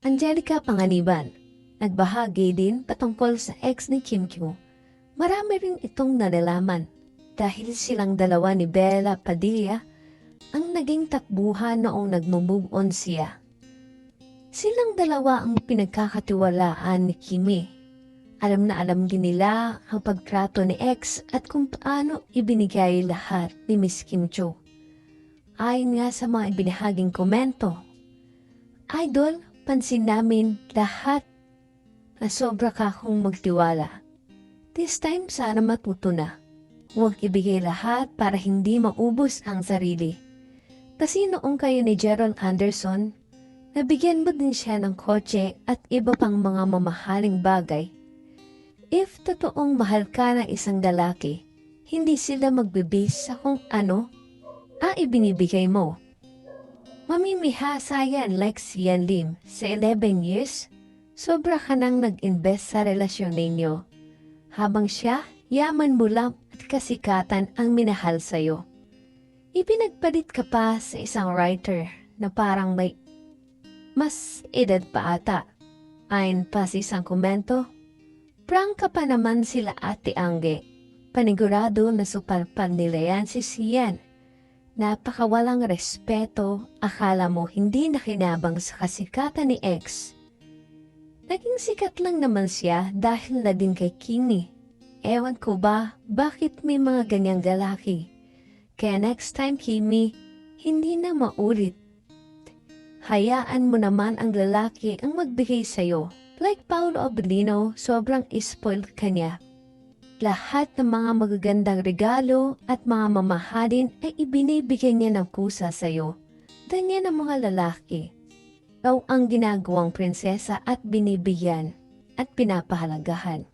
Angelica Panganiban, nagbahagi din patungkol sa ex ni Kim Kyo. Marami rin itong nalalaman dahil silang dalawa ni Bella Padilla ang naging takbuhan noong nagmumove on siya. Silang dalawa ang pinagkakatiwalaan ni Kimi. Alam na alam din nila ang pagtrato ni ex at kung paano ibinigay lahat ni Miss Kim Cho. Ayon nga sa mga ibinahaging komento, Idol, pansin namin lahat na sobra ka kong magtiwala. This time sana matuto na. Huwag ibigay lahat para hindi maubos ang sarili. Kasi noong kayo ni Gerald Anderson, nabigyan mo din siya ng kotse at iba pang mga mamahaling bagay. If totoong mahal ka ng isang lalaki, hindi sila magbibase sa kung ano ang ibinibigay mo. Mamimihasa yan si Yan Lim sa 11 years. Sobra ka nang nag-invest sa relasyon ninyo. Habang siya, yaman mo lang at kasikatan ang minahal sa'yo. Ipinagpalit ka pa sa isang writer na parang may mas edad pa ata. Ayon pa sa isang komento, prank ka pa naman sila ate Angge. Panigurado na supalpan nila yan si Sian. Napakawalang respeto, akala mo hindi nakinabang sa kasikatan ni ex. Naging sikat lang naman siya dahil na din kay Kimi. Ewan ko ba, bakit may mga ganyang lalaki? Kaya next time, Kimi, hindi na maulit. Hayaan mo naman ang lalaki ang magbigay sa'yo. Like Paolo Abelino, sobrang spoiled ka niya. Lahat ng mga magagandang regalo at mga mamahalin ay ibinibigay niya ng kusa sa'yo. Ganyan ang mga lalaki. Ikaw ang ginagawang prinsesa at binibigyan at pinapahalagahan.